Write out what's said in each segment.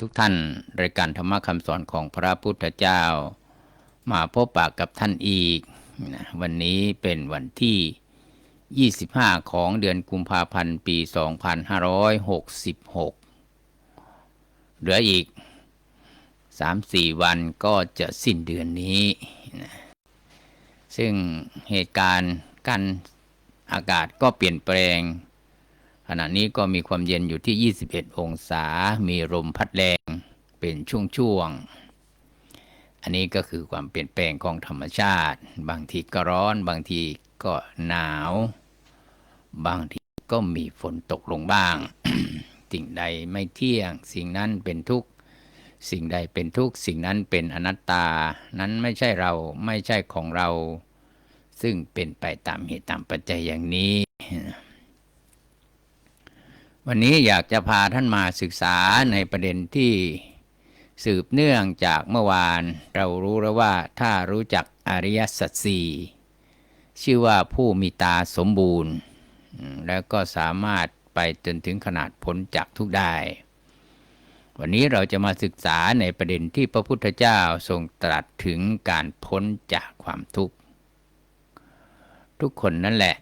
ทุกท่านรายการธรรมะคำสอนของพระพุทธเจ้า มาพบปะกับท่านอีกนะวันนี้เป็นวันที่ 25 ของเดือนกุมภาพันธ์ปี 2566 เหลืออีก 3-4 วันก็จะสิ้นเดือนนี้นะซึ่งเหตุการณ์การอากาศก็เปลี่ยนแปลง ขณะนี้ก็มีความเย็นอยู่ที่ 21 องศา มีลมพัดแรงเป็นช่วงๆ อันนี้ก็คือความเปลี่ยนแปลงของธรรมชาติ บางทีก็ร้อน บางทีก็หนาว บางทีก็มีฝนตกลงบ้าง สิ่งใดไม่เที่ยง สิ่งนั้นเป็นทุกข์ สิ่งใดเป็นทุกข์ สิ่งนั้นเป็นอนัตตา นั้นไม่ใช่เรา ไม่ใช่ของเรา ซึ่งเป็นไปตามเหตุตามปัจจัยอย่างนี้ วันนี้อยากจะพาท่านมาศึกษาในประเด็นที่สืบเนื่องจากเมื่อวาน เรารู้แล้วว่าถ้ารู้จักอริยสัจสี่ชื่อว่าผู้มีตาสมบูรณ์ แล้วก็สามารถไปจนถึงขนาดพ้นจากทุกได้ วันนี้เราจะมาศึกษาในประเด็นที่พระพุทธเจ้าทรงตรัสถึงการพ้นจากความทุกข์ ทุกคนนั่นแหละ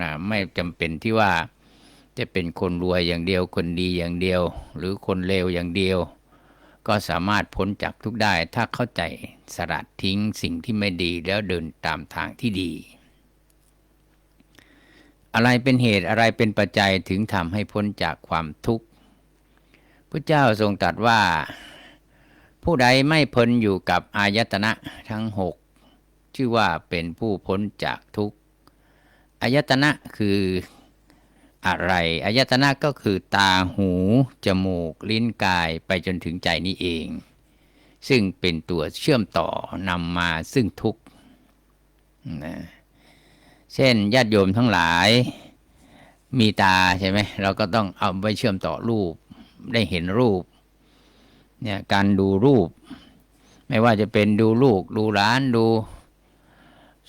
นะไม่จำเป็นที่ว่า จะเป็นคนรวยอย่างเดียวคนดีอย่างเดียว หรือคนเลวอย่างเดียว ก็สามารถพ้นจากทุกได้ถ้าเข้าใจสลัดทิ้งสิ่งที่ไม่ดีแล้วเดินตามทางที่ดี อะไรเป็นเหตุอะไรเป็นปัจจัยถึงทำให้พ้นจากความทุกข์พระเจ้าทรงตรัสว่า ผู้ใดไม่พ้นอยู่กับอายตนะทั้งหกชื่อว่าเป็นผู้พ้นจากทุกข์อายตนะคือ อะไรอายตนะก็คือตาหูจมูก ลิ้นกายไปจนถึงใจนี้เอง ซึ่งเป็นตัวเชื่อมต่อนำมาซึ่งทุกข์นะเช่นญาติโยมทั้งหลายมีตาใช่ไหมเราก็ต้องเอาไปเชื่อมต่อรูปได้เห็นรูปเนี่ยการดูรูป ไม่ว่าจะเป็นดูลูก ดูร้านดู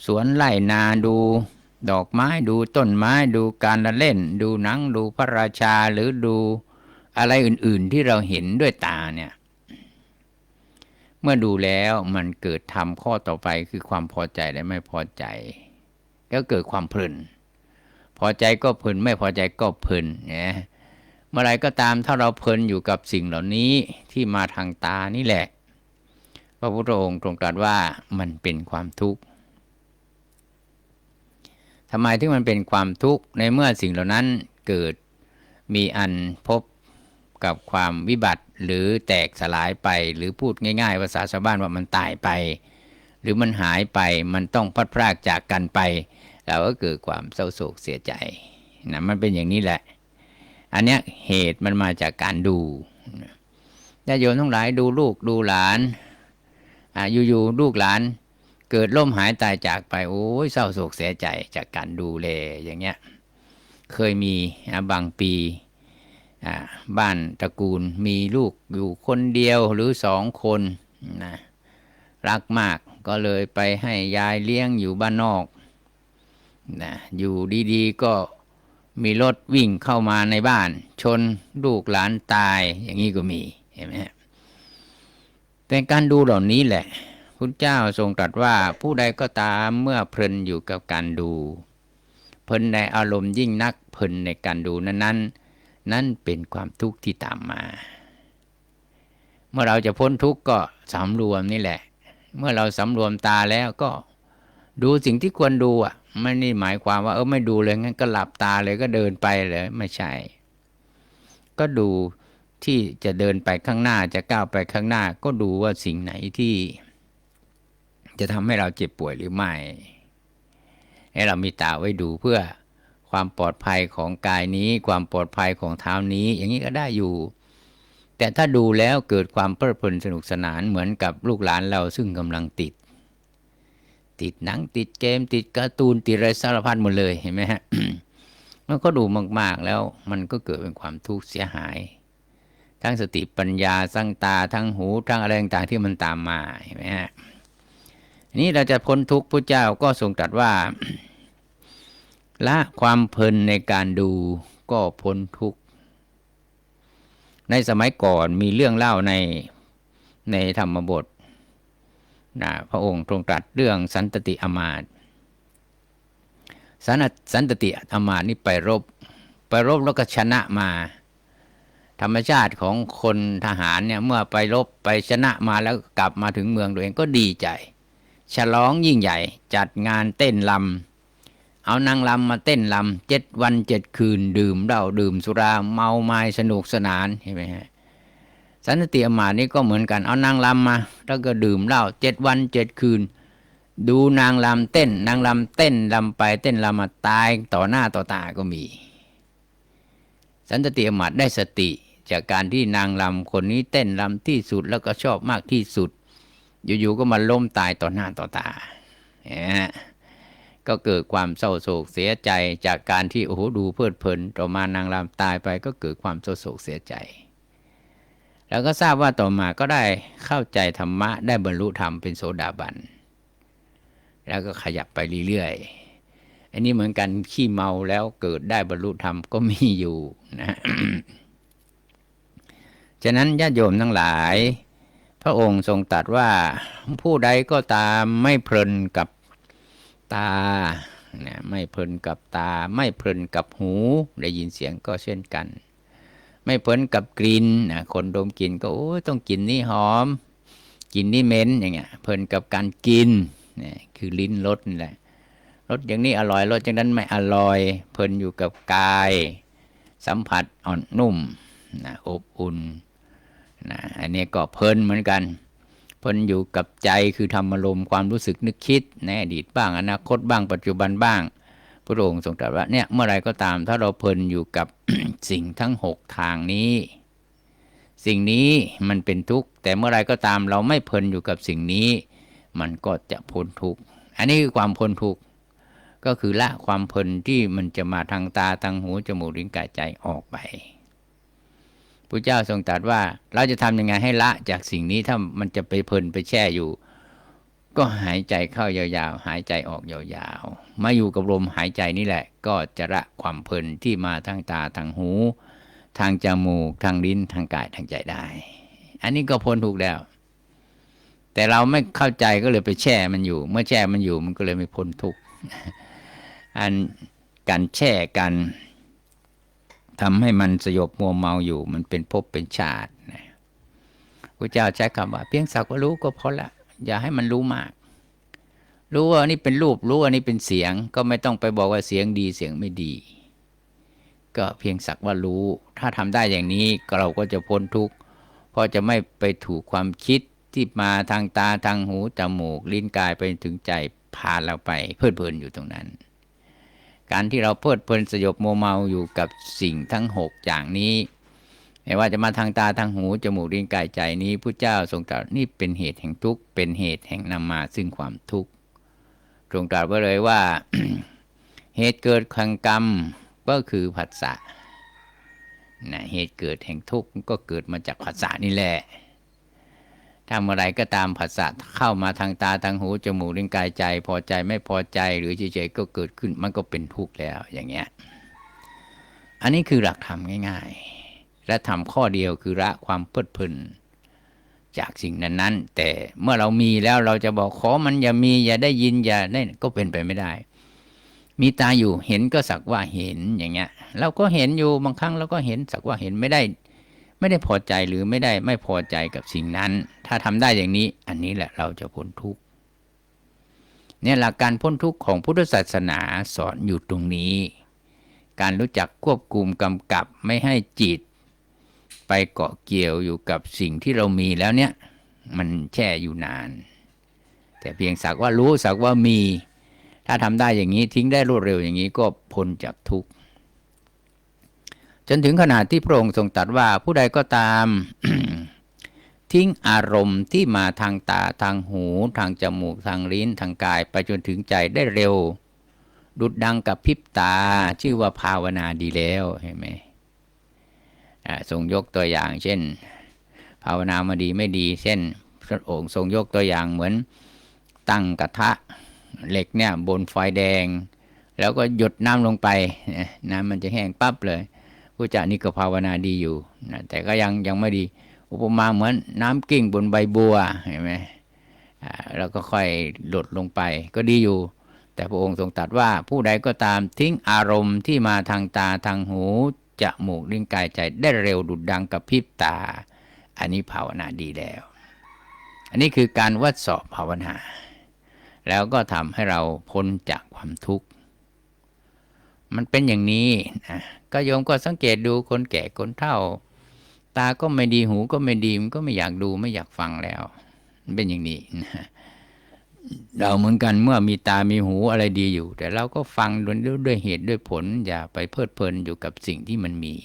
สวนไร่นาดู ดอกไม้ดูต้นไม้ดูการละเล่น ดูหนังดูพระราชาหรือดูอะไรอื่นๆที่เราเห็นด้วยตาเนี่ย เมื่อดูแล้วมันเกิดทำข้อต่อไปคือความพอใจและไม่พอใจ ก็เกิดความเพลิน พอใจก็เพลินไม่พอใจก็เพลินเนี่ยเมื่อไรก็ตามถ้าเราเพลินอยู่กับสิ่งเหล่านี้ที่มาทางตานี่แหละ พระพุทธองค์ตรงตรัสว่ามันเป็นความทุกข์ ทำไมที่มันเป็นความทุกข์ในเมื่อสิ่งเหล่านั้นเกิดมีอันพบกับความวิบัติหรือแตกสลายไปหรือพูดง่ายๆภาษาชาวบ้านว่ามันตายไป หรือมันหายไปมันต้องพัดพรากจากกันไป เราก็เกิดความเศร้าโศกเสียใจนะมันเป็นอย่างนี้แหละ อันเนี้ยเหตุมันมาจากการดูญาติโยมทั้งหลายดูลูกดูหลานอ่าอยู่ๆลูกหลาน เกิดล่มหายตายจากไป โอ้ยเศร้าโศกเสียใจจากการดูแลอย่างเงี้ยเคยมีบางปีบ้านตระกูลมีลูกอยู่คนเดียวหรือสองคนนะรักมากก็เลยไปให้ยายเลี้ยงอยู่บ้านนอกนะอยู่ดีๆก็มีรถวิ่งเข้ามาในบ้าน ชนลูกหลานตายอย่างนี้ก็มีเห็นไหมแต่การดูเหล่านี้แหละ พุทธเจ้าทรงตรัสว่าผู้ใดก็ตามเมื่อเพลินอยู่กับการดู เพลินในอารมณ์ยิ่งนักเพลินในการดูนั้นนั้นนั่นเป็นความทุกข์ที่ตามมา เมื่อเราจะพ้นทุกข์ก็สำรวมนี่แหละ เมื่อเราสำรวมตาแล้วก็ดูสิ่งที่ควรดูอะไม่นี่หมายความว่าเออไม่ดูเลยงั้นก็หลับตาเลยก็เดินไปเลยไม่ใช่ ก็ดูที่จะเดินไปข้างหน้าจะก้าวไปข้างหน้า ก็ดูว่าสิ่งไหนที่ จะทำให้เราเจ็บป่วยหรือไม่ให้เรามีตาไว้ดูเพื่อความปลอดภัยของกายนี้ ความปลอดภัยของเท้านี้ อย่างนี้ก็ได้อยู่ แต่ถ้าดูแล้วเกิดความเพลิดเพลินสนุกสนานเหมือนกับลูกหลานเราซึ่งกำลังติด ติดหนังติดเกม ติดการ์ตูนติดอะไรสารพัดหมดเลยเห็นไหมฮะมันก็ดูมาก ๆแล้วมันก็เกิดเป็นความทุกข์เสียหาย ทั้งสติปัญญาทั้งตาทั้งหูทั้งอะไรต่างๆที่มันตามมาเห็นไหมฮะ นี้เราจะพ้นทุกข์พระเจ้าก็ทรงตรัสว่าละความเพลินในการดูก็พ้นทุกข์ ในสมัยก่อนมีเรื่องเล่าในในธรรมบทนะพระองค์ทรงตรัสเรื่องสันตติอมาตย์สันสันตติอมาตย์นี่ไปรบ ไปรบแล้วก็ชนะมา ธรรมชาติของคนทหารเนี่ยเมื่อไปรบไปชนะมาแล้วกลับมาถึงเมืองตัวเองก็ดีใจ ฉลองยิ่งใหญ่ จัดงานเต้นลำเอานางลำมาเต้นลำเจ็ดวันเจ็ดคืน ดื่มเหล้าดื่มสุราเมาไม้สนุกสนานเห็นไหมฮะสันติอมาตนี่ก็เหมือนกันเอานางลำมา แล้วก็ดื่มเหล้าเจ็ดวันเจ็ดคืน ดูนางลำเต้น นางลำเต้นลำไปเต้นลำมาตายต่อหน้าต่อตาก็มี สันติอมาตได้สติจากการที่นางลำคนนี้เต้นลำที่สุดแล้วก็ชอบมากที่สุด อยู่ๆก็มาล้มตายต่อหน้าต่อตาเนี่ยก็เกิดความเศร้าโศกเสียใจจากการที่โอ้โหดูเพลิดเพลิน ต่อมานางรำตายไปก็เกิดความเศร้าโศกเสียใจ แล้วก็ทราบว่าต่อมาก็ได้เข้าใจธรรมะได้บรรลุธรรมเป็นโสดาบัน แล้วก็ขยับไปเรื่อยๆอันนี้เหมือนกันขี้เมาแล้วเกิดได้บรรลุธรรมก็มีอยู่นะ ฉะนั้นญาติโยมทั้งหลาย พระองค์ทรงตรัสว่าผู้ใดก็ตามไม่เพลินกับตาไม่เพลินกับตา ไม่เพลินกับหูได้ยินเสียงก็เช่นกัน ไม่เพลินกับกลิ่นนะคนดมกลิ่นก็โอ้ต้องกลิ่นนี่หอมกลิ่นนี่เหม็นอย่างเงี้ยเพลินกับการกินนี่คือลิ้นรสนี่แหละรสอย่างนี้อร่อยรสอย่างนั้นไม่อร่อย เพลินอยู่กับกาย สัมผัสอ่อนนุ่มนะอบอุ่น นะอันนี้ก็เพลินเหมือนกัน เพลินอยู่กับใจคือธรรมอารมณ์ความรู้สึกนึกคิดในอดีตบ้างอนาคตบ้างปัจจุบันบ้าง พระองค์ทรงตรัสว่าเนี่ยเมื่อไรก็ตาม ถ้าเราเพลินอยู่กับสิ่งทั้งหกทางนี้ สิ่งนี้มันเป็นทุกข์แต่เมื่อไรก็ตามเราไม่เพลินอยู่กับสิ่งนี้ มันก็จะพ้นทุกข์อันนี้คือความพ้นทุกข์ก็คือละความเพลินที่มันจะมาทางตาทางหูจมูกลิ้นกายใจออกไป พระเจ้าทรงตรัสว่า เราจะทำยังไงให้ละจากสิ่งนี้ถ้ามันจะไปเพลินไปแช่อยู่ ก็หายใจเข้ายาวๆ หายใจออกยาวๆ มาอยู่กับลมหายใจนี่แหละ ก็จะละความเพลินที่มาทางตาทางหู ทางจมูกทางลิ้นทางกายทางใจได้ อันนี้ก็พ้นทุกข์แล้ว แต่เราไม่เข้าใจก็เลยไปแช่มันอยู่ เมื่อแช่มันอยู่มันก็เลยไม่พ้นทุกข์อันการแช่กัน ทำให้มันสยบมัวเมาอยู่ มันเป็นภพเป็นชาตินะพระเจ้าใช้คำว่า เพียงสักว่ารู้ก็พอละ อย่าให้มันรู้มาก รู้ว่านี่เป็นรูปรู้ว่านี่เป็นเสียง ก็ไม่ต้องไปบอกว่าเสียงดีเสียงไม่ดี ก็เพียงสักว่ารู้ ถ้าทำได้อย่างนี้เราก็จะพ้นทุกข์เพราะจะไม่ไปถูกความคิดที่มาทางตาทางหูจมูกลิ้นกายไปถึงใจพาเราไปเพลิดเพลินอยู่ตรงนั้น การที่เราเพลิดเพลินสยบโมเมาอยู่กับสิ่งทั้งหกอย่างนี้ไม่ว่าจะมาทางตาทางหูจมูกลิ้นกายใจนี้พระเจ้าทรงตรัสนี่เป็นเหตุแห่งทุกข์เป็นเหตุแห่งนำมาซึ่งความทุกข์ทรงตรัสไว้เลยว่า เหตุเกิดแห่งกรรมก็คือผัสสะนะเหตุเกิดแห่งทุกข์ก็เกิดมาจากผัสสะนี่แหละ ถ้าเมื่อไรก็ตามผัสสะเข้ามาทางตาทางหูจมูกลิ้นกายใจ พอใจไม่พอใจหรือเฉยๆก็เกิดขึ้นมันก็เป็นทุกข์แล้วอย่างเงี้ยอันนี้คือหลักธรรมง่าย ๆ และทำข้อเดียวคือละความเพลิดเพลินจากสิ่งนั้นๆ แต่เมื่อเรามีแล้วเราจะบอกขอมันอย่ามีอย่าได้ยินอย่าได้ก็เป็นไปไม่ได้ มีตาอยู่เห็นก็สักว่าเห็นอย่างเงี้ย เราก็เห็นอยู่บางครั้งเราก็เห็นสักว่าเห็นไม่ได้ ไม่ได้พอใจหรือไม่ได้ไม่พอใจกับสิ่งนั้น ถ้าทำได้อย่างนี้ อันนี้แหละเราจะพ้นทุกข์เนี่ยหลักการพ้นทุกข์ของพุทธศาสนาสอนอยู่ตรงนี้ การรู้จักควบคุมกำกับไม่ให้จิต ไปเกาะเกี่ยวอยู่กับสิ่งที่เรามีแล้วเนี่ย มันแช่อยู่นาน แต่เพียงสักว่ารู้สักว่ามี ถ้าทำได้อย่างนี้ทิ้งได้รวดเร็วอย่างนี้ก็พ้นจากทุกข์ จนถึงขนาดที่พระองค์ทรงตรัสว่าผู้ใดก็ตาม ทิ้งอารมณ์ที่มาทางตาทางหู ทางจมูกทางลิ้นทางกาย ไปจนถึงใจได้เร็ว ดุดดังกับพิบตา ชื่อว่าภาวนาดีแล้วเห็นไหมทรงยกตัวอย่าง เช่น ภาวนามาดีไม่ดี เช่นพระองค์ทรงยกตัวอย่างเหมือนตั้งกระทะเหล็กเนี่ยบนไฟแดง แล้วก็หยดน้ำลงไปน้ำมันจะแห้งปั๊บเลย ผู้จะนี่ก็ภาวนาดีอยู่นะแต่ก็ยังยังไม่ดี อุปมาเหมือนน้ำกิ้งบนใบบัวเห็นไหมแล้วก็ค่อยหลดลงไปก็ดีอยู่ แต่พระองค์ทรงตรัสว่าผู้ใดก็ตามทิ้งอารมณ์ที่มาทางตาทางหูจมูกลิ้นกายใจได้เร็วดุดดังกับพริบตา อันนี้ภาวนาดีแล้ว อันนี้คือการวัดสอบภาวนา แล้วก็ทำให้เราพ้นจากความทุกข์ มันเป็นอย่างนี้นะก็โยมก็สังเกตดูคนแก่คนเฒ่า ตาก็ไม่ดีหูก็ไม่ดีมันก็ไม่อยากดูไม่อยากฟังแล้วมันเป็นอย่างนี้นะเราเหมือนกันเมื่อมีตามีหูอะไรดีอยู่ แต่เราก็ฟังด้วยด้วยเหตุด้วยผล อย่าไปเพลิดเพลินอยู่กับสิ่งที่มันมี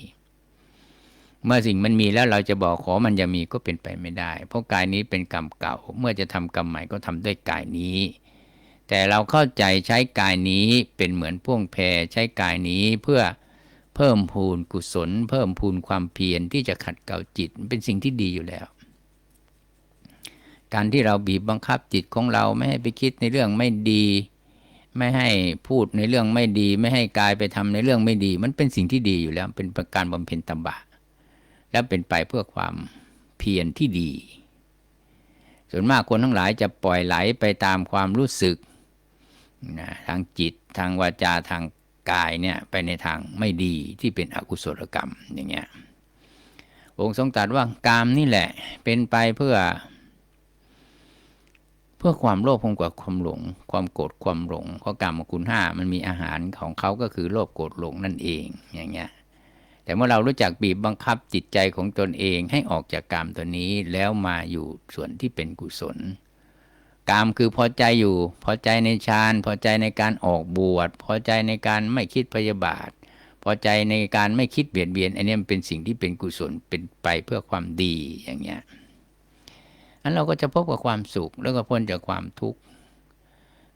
เมื่อสิ่งมันมีแล้วเราจะบอกขอมันจะมีก็เป็นไปไม่ได้ เพราะกายนี้เป็นกรรมเก่า เมื่อจะทำกรรมใหม่ก็ทำด้วยกายนี้ แต่เราเข้าใจใช้กายนี้เป็นเหมือนพ่วงแพรใช้กายนี้เพื่อเพิ่มพูนกุศล เพิ่มพูนความเพียรที่จะขัดเกลาจิตเป็นสิ่งที่ดีอยู่แล้ว การที่เราบีบบังคับจิตของเราไม่ให้ไปคิดในเรื่องไม่ดี ไม่ให้พูดในเรื่องไม่ดี ไม่ให้กายไปทำในเรื่องไม่ดี มันเป็นสิ่งที่ดีอยู่แล้ว เป็นการบำเพ็ญตบะ และเป็นไปเพื่อความเพียรที่ดี ส่วนมากคนทั้งหลายจะปล่อยไหลไปตามความรู้สึก นะทางจิตทางวาจาทางกายเนี่ยไปในทางไม่ดีที่เป็นอกุศลกรรมอย่างเงี้ยองค์ทรงตรัสว่ากามนี่แหละเป็นไปเพื่อ เพื่อความโลภความโกรธความหลง ความโกรธความหลงเพราะกรรมคุณห้ามันมีอาหารของเขาก็คือโลภโกรธหลงนั่นเองอย่างเงี้ยแต่เมื่อเรารู้จักบีบบังคับจิตใจของตนเองให้ออกจากกรรมตัวนี้แล้วมาอยู่ส่วนที่เป็นกุศล กามคือพอใจอยู่ พอใจในฌานพอใจในการออกบวชพอใจในการไม่คิดพยาบาท พอใจในการไม่คิดเบียดเบียนอันนี้มันเป็นสิ่งที่เป็นกุศลเป็นไปเพื่อความดีอย่างเงี้ยอันเราก็จะพบกับความสุขแล้วก็พ้นจากความทุกข์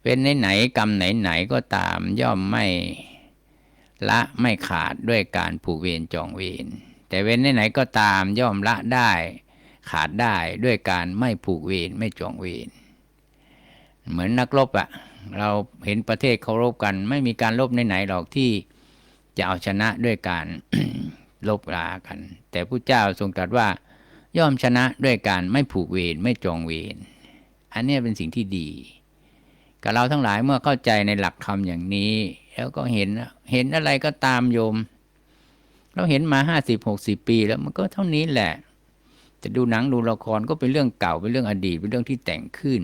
เป็นไหนๆกรรมไหนๆก็ตามย่อมไม่ละไม่ขาดด้วยการผูกเวรจองเวรแต่เว้นไหนๆก็ตามย่อมละได้ ขาดได้ด้วยการไม่ผูกเวรไม่จองเวร เหมือนนักรบอะเราเห็นประเทศเขารบกัน ไม่มีการรบไหนๆหรอกที่จะเอาชนะด้วยการลบลากัน แต่ผู้เจ้าทรงตรัสว่า ย่อมชนะด้วยการไม่ผูกเวรไม่จองเวรอันนี้เป็นสิ่งที่ดี กับเราทั้งหลายเมื่อเข้าใจในหลักธรรมอย่างนี้ แล้วก็เห็นเห็นอะไรก็ตามโยม เราเห็นมาห้าสิบหกสิบปีแล้วมันก็เท่านี้แหละ จะดูหนังดูละครก็เป็นเรื่องเก่าเป็นเรื่องอดีตเป็นเรื่องที่แต่งขึ้น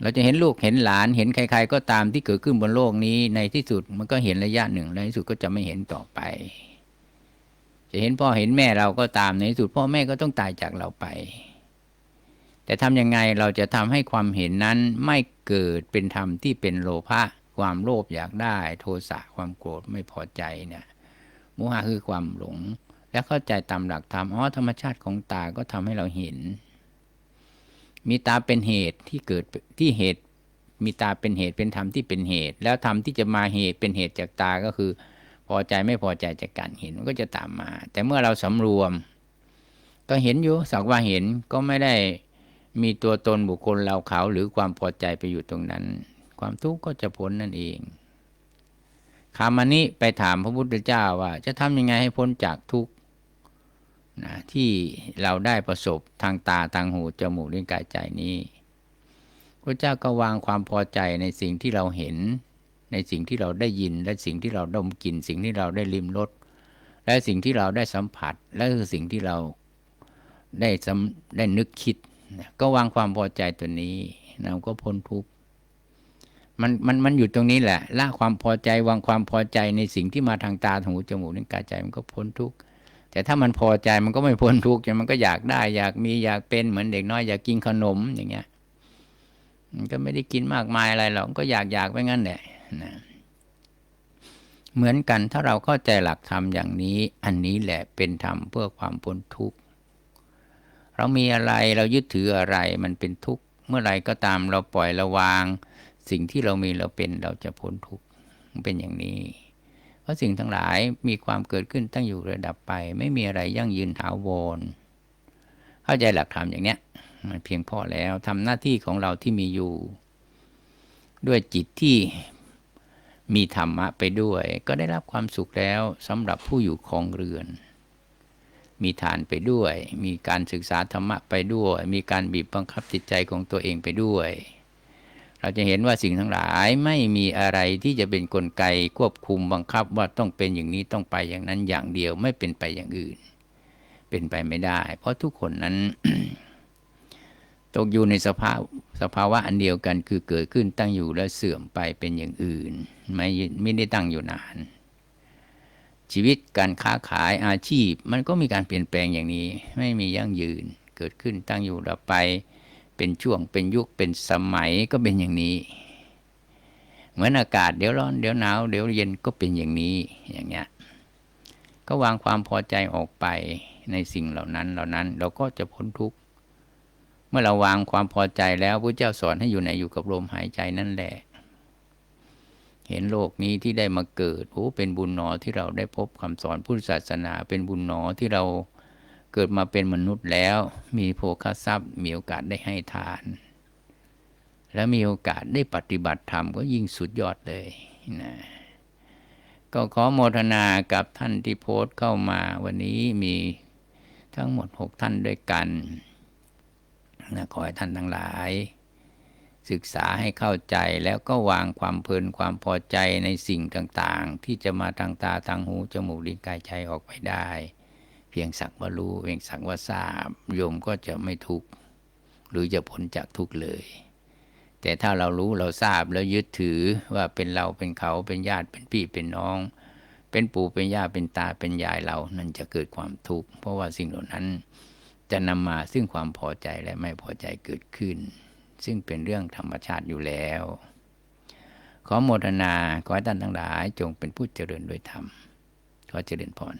เราจะเห็นลูกเห็นหลานเห็นใคร ๆ ก็ตามที่เกิดขึ้นบนโลกนี้ในที่สุดมันก็เห็นระยะหนึ่งในที่สุดก็จะไม่เห็นต่อไป จะเห็นพ่อเห็นแม่เราก็ตามในที่สุดพ่อแม่ก็ต้องตายจากเราไป แต่ทำยังไงเราจะทำให้ความเห็นนั้นไม่เกิดเป็นธรรมที่เป็นโลภะความโลภอยากได้ โทสะความโกรธไม่พอใจเนี่ยโมหะคือความหลง และเข้าใจตามหลักธรรมอ๋อธรรมชาติของตาก็ทำให้เราเห็น มีตาเป็นเหตุที่เกิดที่เหตุ มีตาเป็นเหตุเป็นธรรมที่เป็นเหตุ แล้วธรรมที่จะมาเหตุเป็นเหตุจากตาก็คือ พอใจไม่พอใจจากการเห็นมันก็จะตามมา แต่เมื่อเราสำรวม ก็เห็นอยู่สักว่าเห็นก็ไม่ได้มีตัวตนบุคคลเราเขาหรือความพอใจไปอยู่ตรงนั้น ความทุกข์ก็จะพ้นนั่นเองคามานี้ไปถามพระพุทธเจ้าว่า จะทำยังไงให้พ้นจากทุกข์ นะที่เราได้ประสบทางตาทางหูจมูกลิ้นกายใจนี้พระเจ้าก็วางความพอใจในสิ่งที่เราเห็น ในสิ่งที่เราได้ยิน และสิ่งที่เราดมกลิ่นสิ่งที่เราได้ลิ้มรสและสิ่งที่เราได้สัมผัส และคือสิ่งที่เราได้ได้นึกคิด ก็วางความพอใจตัวนี้เราก็พ้นทุกข์มันมันมันอยู่ตรงนี้แหละละความพอใจวางความพอใจในสิ่งที่มาทางตาหูจมูกนิ้วกายใจมันก็พ้นทุกข์ แต่ถ้ามันพอใจมันก็ไม่พ้นทุกข์มันก็อยากได้ อยากมีอยากเป็นเหมือนเด็กน้อยอยากกินขนมอย่างเงี้ย มันก็ไม่ได้กินมากมายอะไรหรอกก็อยากอยากไปงั้นแหละนะเหมือนกันถ้าเราเข้าใจหลักธรรมอย่างนี้ อันนี้แหละเป็นธรรมเพื่อความพ้นทุกข์เรามีอะไรเรายึดถืออะไรมันเป็นทุกข์เมื่อไรก็ตามเราปล่อยระวาง สิ่งที่เรามีเราเป็นเราจะพ้นทุกข์เป็นอย่างนี้ เพราะสิ่งทั้งหลายมีความเกิดขึ้นตั้งอยู่ระดับไป ไม่มีอะไรยั่งยืนถาวร เข้าใจหลักธรรมอย่างเนี้ย มันเพียงพอแล้วทำหน้าที่ของเราที่มีอยู่ ด้วยจิตที่มีธรรมะไปด้วย ก็ได้รับความสุขแล้วสำหรับผู้อยู่ครองเรือน มีฐานไปด้วย มีการศึกษาธรรมะไปด้วย มีการบีบบังคับจิตใจของตัวเองไปด้วย เราจะเห็นว่าสิ่งทั้งหลายไม่มีอะไรที่จะเป็นนกลไกควบคุมบังคับว่าต้องเป็นอย่างนี้ต้องไปอย่างนั้นอย่างเดียวไม่เป็นไปอย่างอื่น เป็นไปไม่ได้ เพราะทุกคนนั้น ตกอยู่ในสภาพสภาวะอันเดียวกันคือเกิดขึ้นตั้งอยู่แล้วเสื่อมไปเป็นอย่างอื่น ไม่ไม่ได้ตั้งอยู่นาน ชีวิตการค้าขายอาชีพ มันก็มีการเปลี่ยนแปลงอย่างนี้ ไม่มียั่งยืน เกิดขึ้นตั้งอยู่แล้วไป เป็นช่วงเป็นยุคเป็นสมัยก็เป็นอย่างนี้ เหมือนอากาศเดี๋ยวร้อนเดี๋ยวหนาวเดี๋ยวเย็นก็เป็นอย่างนี้อย่างเงี้ยก็วางความพอใจออกไปในสิ่งเหล่านั้นเหล่านั้นเราก็จะพ้นทุกข์เมื่อเราวางความพอใจแล้วพระเจ้าสอนให้อยู่ในอยู่กับลมหายใจนั่นแหละ เห็นโลกนี้ที่ได้มาเกิดโอ้เป็นบุญหนอที่เราได้พบคำสอนพุทธศาสนา เป็นบุญหนอที่เรา เกิดมาเป็นมนุษย์แล้ว มีโภคทรัพย์ มีโอกาสได้ให้ทาน และมีโอกาสได้ปฏิบัติธรรมก็ยิ่งสุดยอดเลยนะก็ขอโมทนากับท่านที่โพสต์เข้ามาวันนี้มีทั้งหมดหกท่านด้วยกันนะขอให้ท่านทั้งหลาย ศึกษาให้เข้าใจแล้วก็วางความเพลินความพอใจในสิ่งต่างๆ ที่จะมาทางตาทางหูจมูกลิ้นกายใจออกไปได้ พียงสักว่ารู้ เพียงสักว่าทราบ โยมก็จะไม่ทุกข์หรือจะพ้นจากทุกข์เลย แต่ถ้าเรารู้เราทราบแล้วยึดถือว่าเป็นเราเป็นเขาเป็นญาติเป็นพี่เป็นน้อง เป็นปู่เป็นย่าเป็นตาเป็นยายเรานั่นจะเกิดความทุกข์เพราะว่าสิ่งเหล่านั้นจะนำมาซึ่งความพอใจและไม่พอใจเกิดขึ้น ซึ่งเป็นเรื่องธรรมชาติอยู่แล้ว ขอโมทนาขอให้ท่านทั้งหลายจงเป็นผู้เจริญด้วยธรรมขอเจริญพร